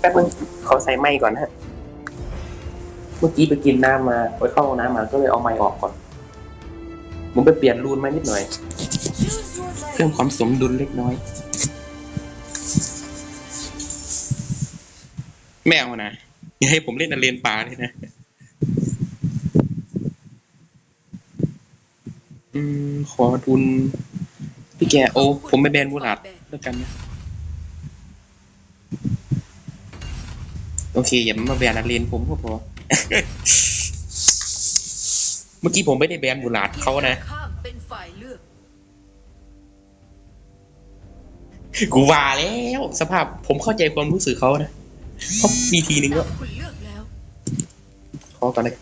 แป๊บนึงขอใส่ไม้ก่อนนะฮะ เมื่อกี้ไปกินน้ำมาไปเข้าห้องน้ำมาก็เลยเอาไม้ออกก่อน ผมไปเปลี่ยนรูนมานิดหน่อย เพิ่มความสมดุลเล็กน้อย แมวนะอย่าให้ผมเล่นอเลนปลาเลยนะ อืม ขอทุนพี่แกโอ้ผมไม่แบนบูหลาดแล้วกันนะ โอเค อย่ามาแบนอาเลนผมก็พอ เมื่อกี้ผมไม่ได้แบนบูลาดเขานะ กูว่าแล้วสภาพผมเข้าใจความรู้สึกเขานะเพราะมีทีนึงก็คุณเลือกแล้วขอก่อนเลย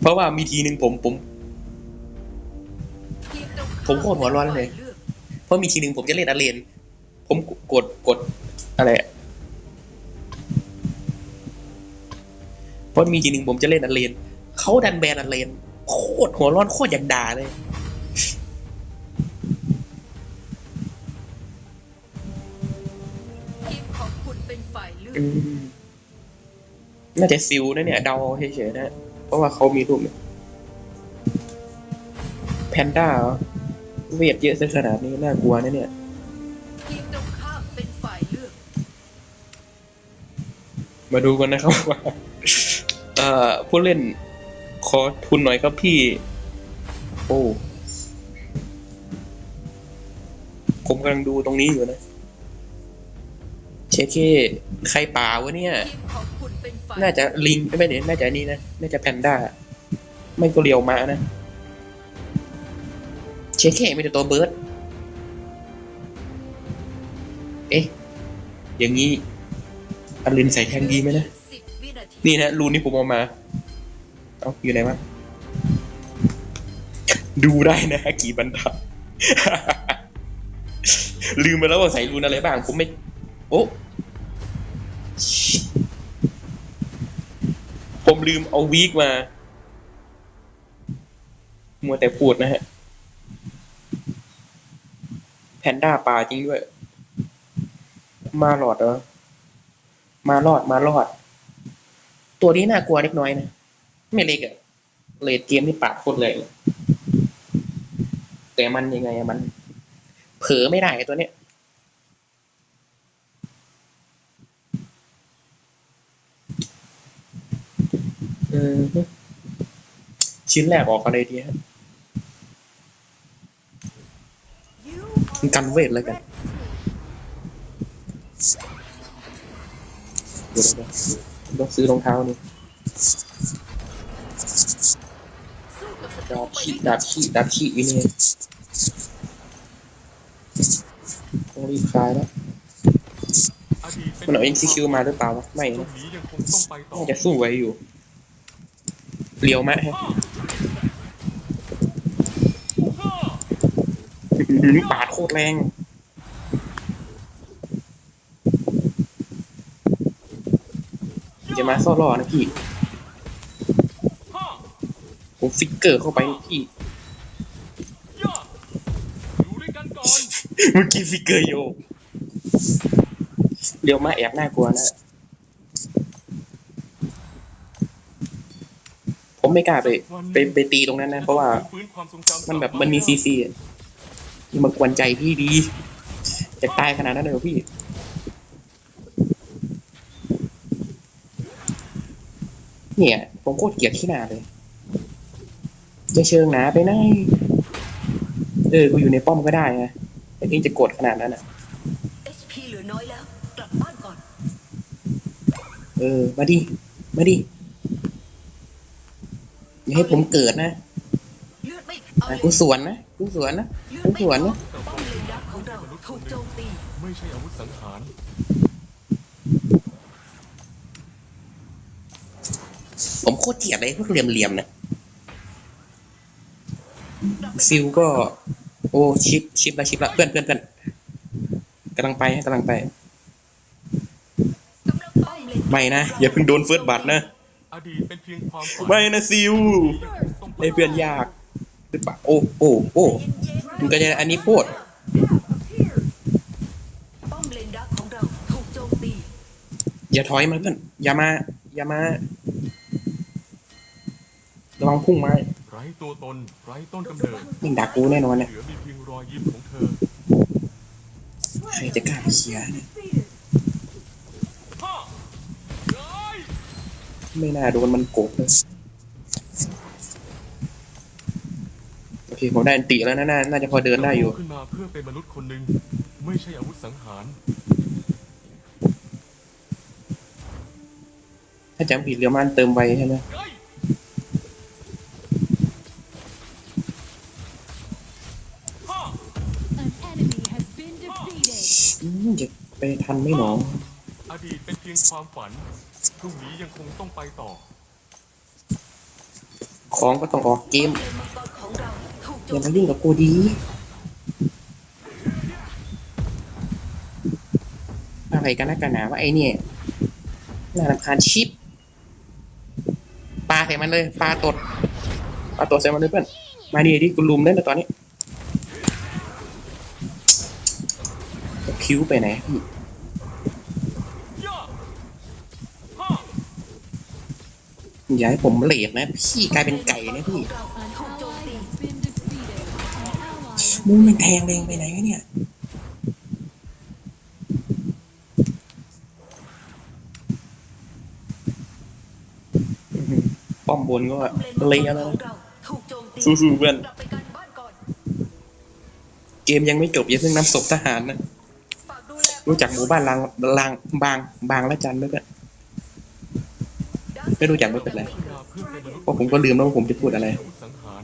เพราะว่ามีทีนึงผมผม ผมโคตรหัวร้อนเลย เพราะมีทีนึงผมจะเล่นอาเลน ผมกดกดอะไร ราะมีทีนึงผมจะเล่นอาเลนเขาดันแบนอาเลนโคตรหัวร้อนโคตรอยากด่าเลยทีมของคุณเป็นฝ่ายเลือกอืมน่าจะซิลนะเนี่ยเดาเฉยๆนะเพราะว่าเขามีรูปแพนด้าเหรอเวทเยอะซะขนาดนี้น่ากลัวนะเนี่ยทีมตรงข้ามเป็นฝ่ายเลือกมาดูกันนะครับว่า เอ่อผู้เล่นขอทุนหน่อยครับพี่ โอ้ผมกำลังดูตรงนี้อยู่นะ เชคเคใครป่าวะเนี่ย น่ายน่าจะลิงไม่เนี่ยน่าจะนี่นะ น่าจะแพนด้า ไม่ก็เรียวมานะ เชคเคไม่ใช่ตัวเบิร์ด เอ๊ะ อย่างนี้อลินใส่แทงดีไหมนะ นี่นะรูนี่ผมเอามา เอาอยู่ไหนวะดูได้นะกี่บรรทัดลืมไปแล้วว่าใส่รูนอะไรบ้าง ผมไม่ โอ้ผมลืมเอาวีคมา มัวแต่พูดนะฮะ แพนด้าปลาจริงด้วย มาหลอดเหรอ มารอดมารอด ตัวนี้น่ากลัวเล็กน้อยนะ ไม่เล็กอะเลดเกมนี่ปาดโคตรเลย แต่มันยังไงมัน เผลอไม่ได้ไอ้ตัวเนี้ยชิ้นแรกออกอะไรดีฮะกันเวทแล้วกันดี๋ยวๆๆ ต้องซื้อรองเท้านี่ดาบขี้ดาบขี้ดาบขี้อยู่นี่ต้องรีบคลายแล้วอดีตเป็นมันเอา NCQ มาหรือเปล่าวะไม่นะงนี้ยังคงต้องไปต่อน่าจะสู้ไว้อยู่เลี้ยวมะฮะปาดโคตรแรง จะมาซ่อรอนะพี่ผมฟิกเกอร์เข้าไปพี่ย่าอยู่ด้วยกันก่อนเมื่อกี้ฟิกเกอร์โยกเลียวมาแอบน่ากลัวนะ ผมไม่กล้าไปไปไปตีตรงนั้นนะ เพราะว่าฟื้นความทรงจำมันแบบมันมีซีซีอะที่มากวนใจพี่ดีจะตายขนาดนั้นเลยเหรอพี่ เนี่ย ผมโคตรเกลียดขี้หนาเลยจะเชิงหนาไปไหนเออ กูอยู่ในป้อมก็ได้นะแต่นี่จะกดขนาดนั้นอะ HP เหลือน้อยแล้วกลับบ้านก่อนเออ มาดิ มาดิ อย่าให้ผมเกิดนะเลือดไม่เอาอะกูสวนนะ กูสวนนะเลือดกูไม่สวนนะป้อมเลนดักของเราถูกโจมตีไม่ใช่อาวุธสังหาร ผมโคตรเกลียดเลยพวกเหลี่ยมๆเนี่ยฟิลก็ โอ้ชิปชิปละชิปละเพื่อนเพื่อนเพื่อนกำลังไปกำลังไป ไม่นะ อย่าเพิ่งโดนเฟิร์สบัตนะ อดีตเป็นเพียงความฝันไม่นะซิลไอเพื่อนยากหรือเปล่าโอ้โอ้โอ้มันก็จะอันนี้พูดป้อมเลนดักของเรอย่าถอยมาเพื่อนอย่ามา อย่ามา ระวังพุ่งไม้ไร้ตัวตนไร้ต้นกำเนิดมึงดักกูแน่นอนเนี่ยเหลือมีเพียงรอยยิ้มของเธอ ใครจะกล้าไปเคลียร์เนี่ยฮ่าเฮ้ยไม่น่าโดนมันโกบเลยโอเคผมได้อันติแล้วนะน่าน่าจะพอเดินได้อยู่ ขึ้นมาเพื่อเป็นมนุษย์คนหนึ่งไม่ใช่อาวุธสังหาร ถ้าจำผิดเรือมันเติมไวใช่ไหม ไปทันไหมหนออดีตเป็นเพียงความฝัน พรุ่งนี้ยังคงต้องไปต่อ ของก็ต้องออกเกมเลนมังกรของเราถูกโจอย่ามมาตียุ่งกับกูดีอะไรกันนักกันหนาว่าไอเนี่ยน่ารำคาญชิปปลาใส่มันเลยปลาตดปลาตดใส่มันเลยเพื่อนมาดีดิกูลุมเล่นแต่ตอนนี้คิ้วไปไหนพี่ ย่าฮ่า อย่าให้ผมเลดนะ พี่กลายเป็นไก่นะพี่เรา An ถูกโจม ally ตี has been defeated. An ally has มึงมันแทงแรงไปไหนวะเนี่ยป้อมบนก็เลเละนมังกรแล้วสู้ๆเพื่อนเกมยังไม่จบอย่าเพิ่งนำศพทหารนะ รู้จักหมู่บ้านลางลางบางบางละจันด้วยกัน ไม่รู้จักไม่เป็นไรขึ้นมาเพื่อเป็นมนุษย์เพราะผมก็ลืมแล้วว่าผมจะพูดอะไรอาวุธสังหาร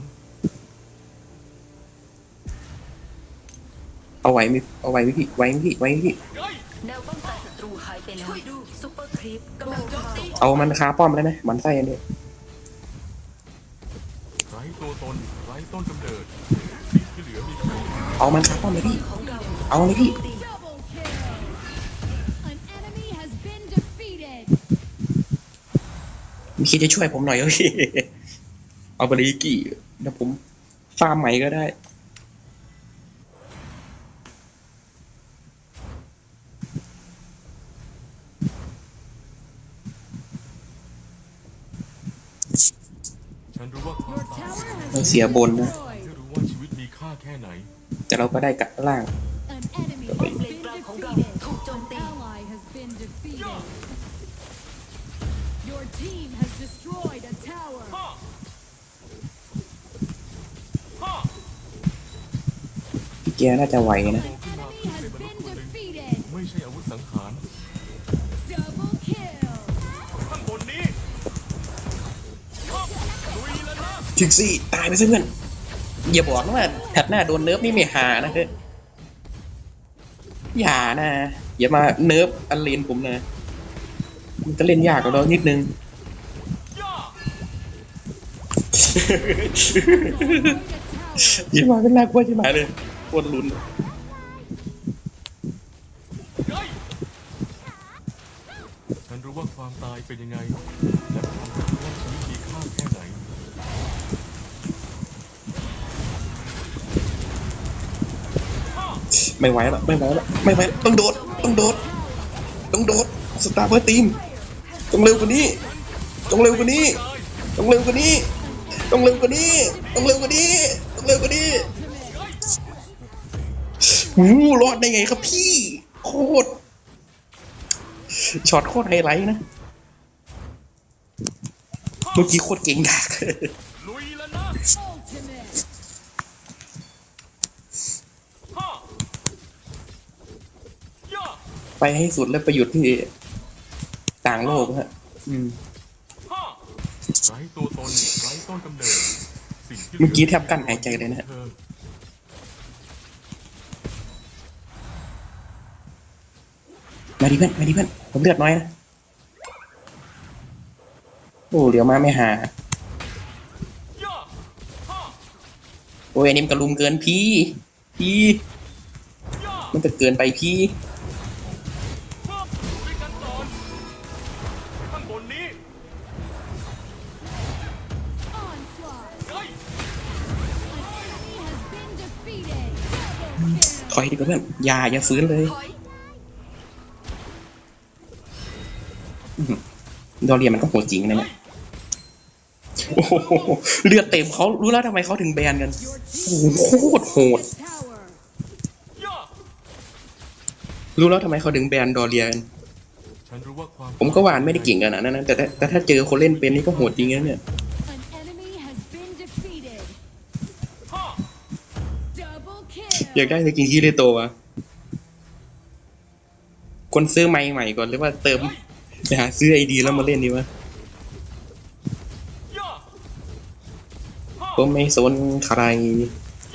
เอาไว้ไหมเอาไว้ไหมพี่ไว้ไหมพี่ไว้ไหมพี่เฮ้ยแนวป้องกันศัตรูหายไปแล้วช่วยดูซุปเปอร์ครีปกำลังโจมตีเอามันคาป้อมได้ไหมหมันไส้อันนี้ไร้ตัวตนไร้ต้นกำเนิดสิ่งที่เหลือมีเพียงเอามันคาป้อมเลยพี่ของเราเอาเลยพี่ มีคิดจะช่วยผมหน่อยก็พี่เอาบริกิเดี๋ยวผมฟาร์มใหม่ก็ได้เราเสียบนนะแต่เราก็ได้กัดล่างต่อไป Your team has destroyed a tower. ฮ่าฮ่าพี่แกน่าจะไหวนะโตขึ้นมา Enemy เพื่อ has เป็นมนุษ been ย์คนหนึ่ง defeated. ไม่ใช่อาวุธสังหาร Double kill. ข้างบนนี้ฮ่าลุยแล้วนะคิกซี่ตายไปซิเพื่อนอย่าบอกนะว่าแถบหน้าโดนเนิร์ฟนี่ไม่หานะเฮ้ยอย่านะ อย่ามาเนิร์ฟอันเลนผมนะ มันจะเล่นยากกว่าเรานิดนึงย่า Destroyed a tower. ยิ่งมาเป็นน่ากลัวใช่ไหมเลยโคตรลุ้นเฮ้ยฉันรู้ว่าความตายเป็นยังไงและความรู้ว่าชีวิตมีค่าแค่ไหนไม่ไหวแล้วไม่ไหวแล้วไม่ไหวแล้วต้องโดดต้องโดดต้องโดดสตาร์เพื่อทีม ต้องเร็วกว่านี้ต้องเร็วกว่านี้ต้องเร็วกว่านี้ต้องเร็วกว่านี้ต้องเร็วกว่านี้ต้องเร็วกว่านี้หูรอดได้ไงครับพี่ โคตรช็อตโคตรไฮไลท์นะเมื่อกี้โคตรเก่งดักลุยแล้วนะ Ultimate. ฮ่าย่าไปให้สุดแล้วไปหยุดที่ ต่างโลกฮะ อืมฮ่าไร้ตัวตนไร้ต้นกำเนิดสิ่งที่หลืเมื่อกี้แทบกั้นหายใจเลยนะธอมาดิเพื่อนมาดิเพื่อนผมเลือดน้อยนะโอ้เดี๋ยวมาไม่หาย่าฮ่าโอ้ยอันนี้มันกระลุมเกินพี่ พี่ย่ามันจะเกินไปพี่ อยดีกว่าเพื่อนอย่าอย่าฟื้นเลยดอเรียมันก็โหดจริงนะเนี่ยโอ้โหเลือดเต็มเขารู้แล้วทำไมเขาถึงแบนกันโอ้โหโคตรโหด รู้แล้วทำไมเขาถึงแบนดอเรียนผมก็หวานไม่ได้เก่งขนาดนั้นะแต่แต่ถ้าเจอคนเล่นเป็นนี่ก็โหดจริงนะเนี่ย อยากได้สกินคีเลโตวะคนซื้อไม้ใหม่ก่อนหรือว่าเติมไปหาซื้อไอดีแล้วมาเล่นดีวะผมไม่สนใคร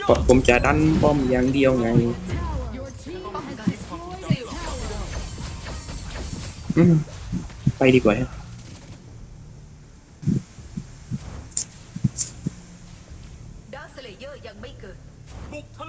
เพราะผมจะดันป้อมอย่างเดียวไงไปดีกว่าฮะ ดาร์คเลเยอร์ยังไม่เกิด บุกทะลวง Dragon and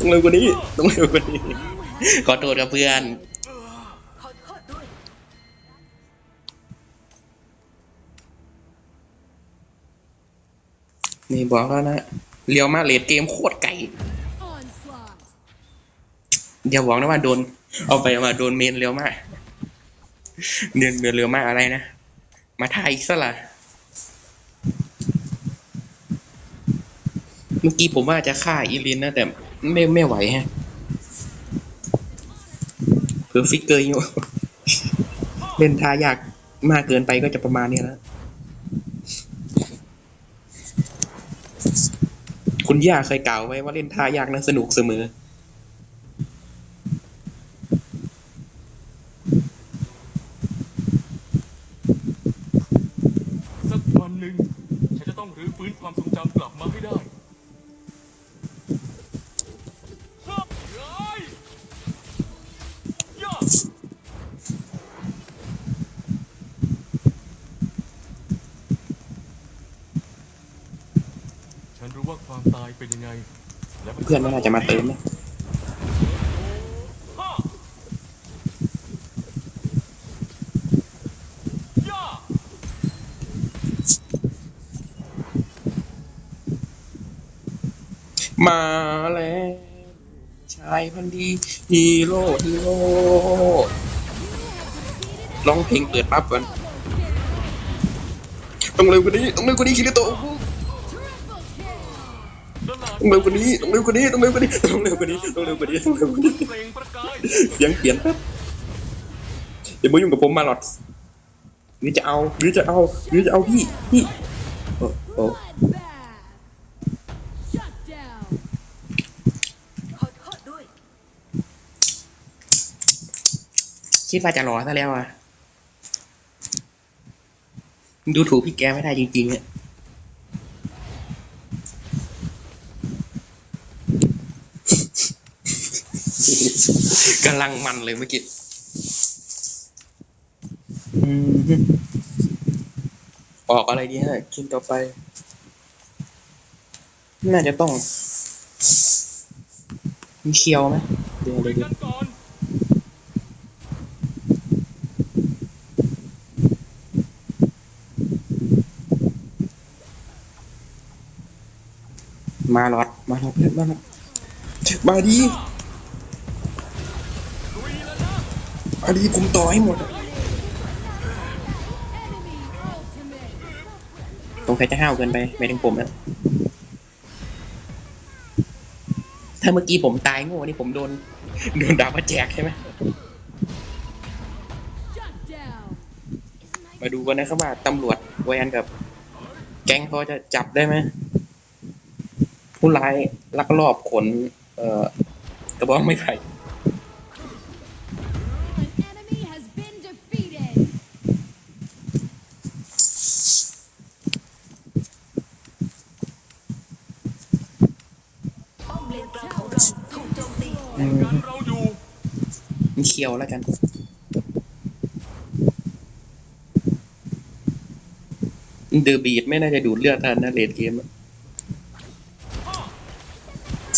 ต้องเร็วกว่านี้ต้องเร็วกว่านี้ ขอโทษกับเพื่อน นี่บอกแล้วนะเรียวมาเลดเกมโคตรไก่ onslaught. อย่าบอกนะว่าโดน เอาไปมาโดนเมนเรียวมากเดือนเดือนเรียวมากอะไรนะ มาถ่ายอีกซะละเมื่อกี้ผมว่าจะฆ่าอีลินนะแต่ ไม่ไม่ไหวฮะเพื่อฟิกเกอร์อยู่เล่นท่ายากมากเกินไปก็จะประมาณนี้แล้วคุณย่าเคยกล่าวไว้ว่าเล่นท่ายากนั้นสนุกเสมอ พื่อนไม่น่าจะมาเติมนะมาแล้วชายพันธุ์ดีฮีโร่ฮีโร่ร้องเพลงเปิดปั๊บก่อนต้องเร็วกว่านี้ต้องเร็วกว่านี้คิริโตะ ตลาดต้องเร็วกว่านี้ต้องเร็วกว่านี้ต้องเร็วกว่านี้ต้องเร็วกว่านี้ต้องเร็วกว่านี้ต้องเร็วกว่านี้เปล่งประกายเสียงเปลี่ยนแป๊บอย่ามายุ่งกับผมมาหลอดหรือจะเอาหรือจะเอาหรือจะเอาพี่พี่โอ้โอ้ Bloodbath. Shut down. ขอโทษด้วยคิดว่าจะรอซะแล้วอะดูถูกพี่แกไม่ได้จริงๆอะกำลังมันเลยเมื่อกี้อืมออกอะไรดีฮะกินต่อไป น่าจะต้อง มีเคียวไหมเดี๋ยวเดี๋ยวเดี๋ยกัวนก่อนมาหลอด มาหลอดเพื่อนมาหลอดมาดี มาดีผมต่อให้หมดตรงใครจะห้าวเกินไปไม่ถึงผมนะถ้าเมื่อกี้ผมตายโง่นี่ผมโดนโดนดาบมาแจกใช่ไหมมาดูกันนะครับว่าตำรวจแวนกับ แก๊งเขาจะจับได้ไหมผู้ร้ายลักลอบขน เอ่อกระบอกไม่ไผ่ อมเลนกลางของเราถูกโจมตีอืมกันเราอยู่มีเคียวแล้วกัน เดอะบีดไม่น่าจะดูดเลือดทันนะเลดเกม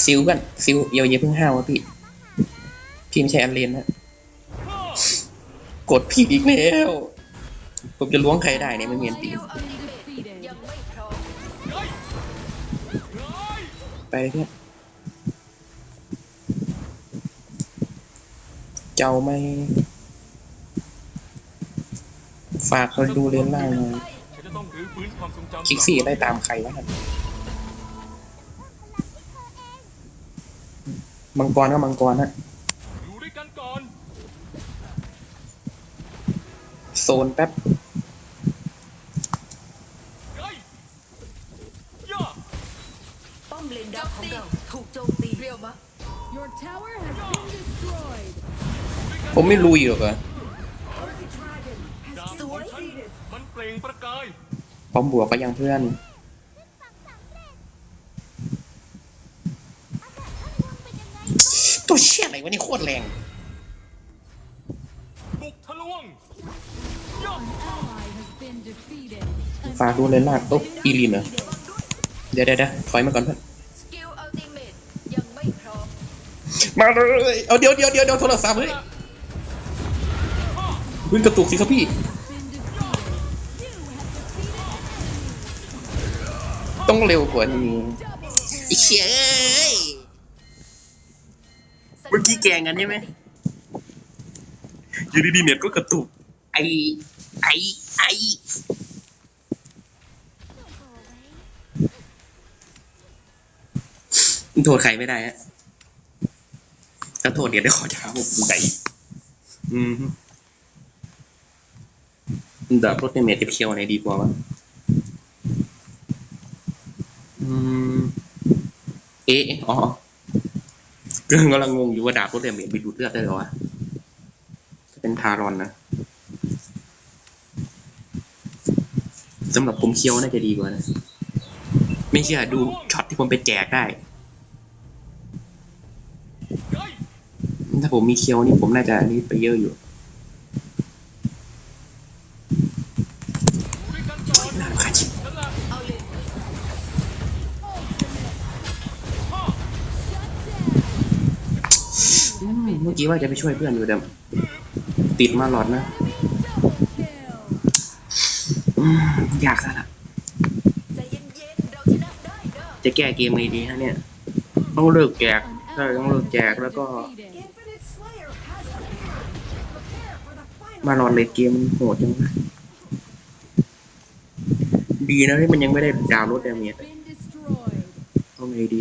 ซิลกันซิลเยาเยาเพิ่งห้าวะพี่ พี่ไม่ใช่อันเลนนะกดผิดอีกแล้ว ผมจะล้วงใครได้เนี่ยไม่เมีอันตี Skill ultimate ยังไม่พร้อมไปเนี่ย จ้าไม่ฝากคนดูเลนล่างหน่อยฉันจะต้องรื้อฟื้นความทรงจำคิกซี่ได้ตามใครวะครับมังกรก็มังกรฮะอยู่ด้วยกันก่อนโซนแป๊บ ผมไม่รู้อยู่หรอกเหรอดาบของฉันมันเปล่งประกาย พร้อมบวกก็ยังเพื่อน ตัวเชี่ยอะไรวะนี่โคตรแรง บุกทะลวงย่า An ally has been defeated. An ฝากดูเลนล่างโต๊ะอีลินเหรอ เดี๋ยวเดี๋ยวเดี๋ยวถอยมาก่อนเพื่อน สกิลอัลติเมตยังไม่พร้อมมาเลย เอาเดี๋ยวเดี๋ยวเดี๋ยวเดี๋ยวโทรศัพท์เฮ้ย วิ่งกระตุกสิครับพี่ been defeated. You have defeated ต้องเร็วกว่านี้ double อี kill. เชี่ยเอ้ยเมื่อกี้แกล้งกันใช่ไหมอยู่ดีๆเน็ตก็กระตุก ไอไอไอโทษใครไม่ได้ฮะถ้าโทษเดี๋ยวได้ขอเช้าผมไก่อืม ดาบรถในเมทกับเคียวไหนดีกว่าวะเอ๊ะอ๋อเรื่องกำลังงงอยู่ว่าดาบรถเรียมเมียนไปดูดเลือดได้หรอวะจะเป็นทารอนนะสำหรับผมเคียวน่าจะดีกว่านะ ไม่เชื่อดูช็อตที่ผมไปแจกได้ ถ้าผมมีเคียวนี่ผมน่าจะนนี้ไปเยอะอยู่ เมื่อกี้ว่าจะไปช่วยเพื่อนอยู่แต่ติดมาหลอดนะ อยากซะละจะจะแก้เกมไงดีฮะเนี่ย ต้องเลิกแจกใช่ต้องเลิกแจกแล้วก็มาหลอดเลยเกมมันโหดจังวะดีนะที่มันยังไม่ได้ดาวรถดาเมจ Been destroyed. เอาไงดี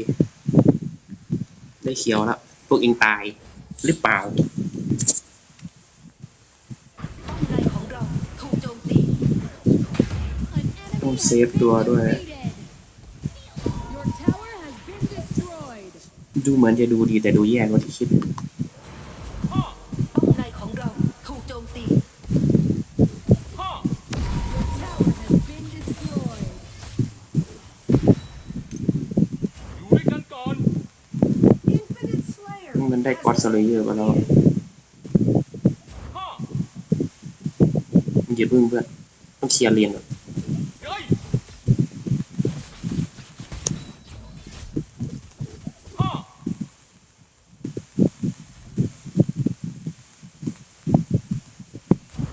ได้เขียวแล้วพวกเองตาย หรือเปล่าป้อมในของเราถูกโจมตี An enemy ต้อง has เซฟตัวด้วย defeated. Your tower has been destroyed. ดูเหมือนจะดูดีแต่ดูแย่กว่าที่คิด สเลเยอร์มาแล้วฮ่ามันอย่าเพิ่งเพื่อนต้องเคลียร์เลนก่อนไกฮ่า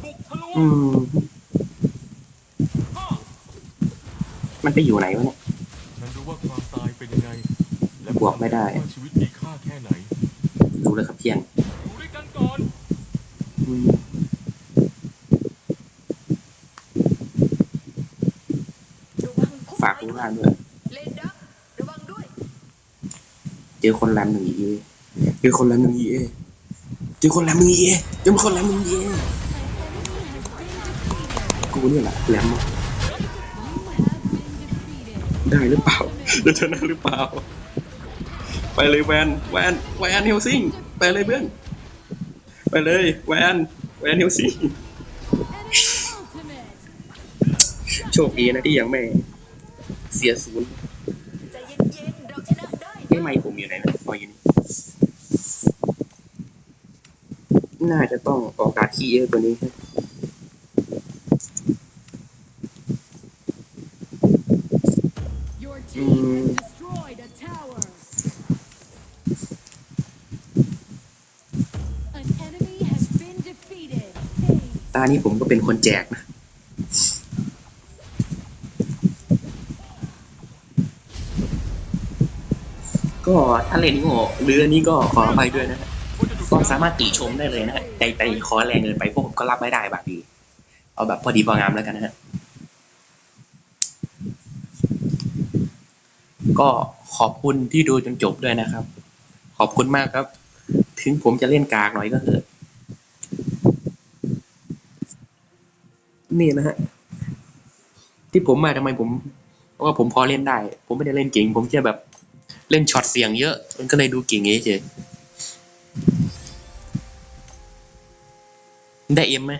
บุกทะลวอืงมฮ่ามันไปอยู่ไหนวะเนี่ย ฉันรู้ว่าความตายเป็นยังไง และบวกไม่ได้ว่าชีวิตมีค่าแค่ไหนดู เลยครับเพียงอยู่ด้วยกันก่อนอืมระวังพุ่มฝากไม้ดูด้วยล่างด้วยเลนดักระวังด้วย เจอคนรันหนึ่งอีเอเจอคนรันหนึ่งอีเอเจอคนรันหนึ่งอีเอเจอคนรันหนึ่งอีเอ An enemy has been defeated. กูเนี่ยแหละแหลมมา You have been defeated. ได้หรือเปล่าจะชนะหรือเปล่า ไปเลยแวน แวน แวนเฮลซิง ไปเลยเพื่อน ไปเลยแวนแวนเฮลซิง Enemy ultimate. โชคดีนะที่ยังไม่เสียศูนย์ใจเย็นๆเราชนะได้ไม่ไม่ผมอยู่ไหนนะพออยู่นี่น่าจะต้องออกการดขี้เยอะกว่านี้ครับานี้ผมก็เป็นคนแจกนะ ก็ถ้าเล่นโง่หรืออันนี้ก็ขออภัยด้วยนะก็สามารถติชมได้เลยนะฮะใจไปขอแรงเกินไปพวกผมก็รับไม่ได้บางทีเอาแบบพอดีพองามแล้วกันนะฮะก็ขอบคุณที่ดูจนจบด้วยนะครับ ขอบคุณมากครับ ถึงผมจะเล่นกากหน่อยก็เถอะ นี่นะฮะ ที่ผมมาทำไมผมเพราะว่าผมพอเล่นได้ ผมไม่ได้เล่นเก่ง ผมแค่แบบเล่นช็อตเสียงเยอะ มันก็เลยดูเก่งเฉยได้เอ็มไหม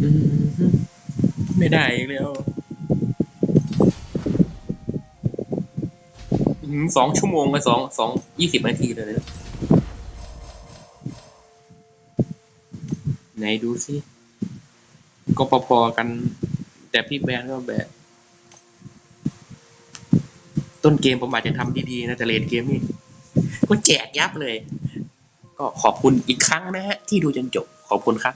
อืมไม่ได้อีกแล้วอืม สองชั่วโมงกับสองสองยี่สิบนาทีเลย ไหนดูสิก็พอๆกัน แต่พี่แบนก็แบบ ต้นเกมผมอาจจะทำดีๆนะแต่เลนเกมนี่ก็แจกยับเลย ก็ขอบคุณอีกครั้งนะฮะ ที่ดูจนจบขอบคุณครับ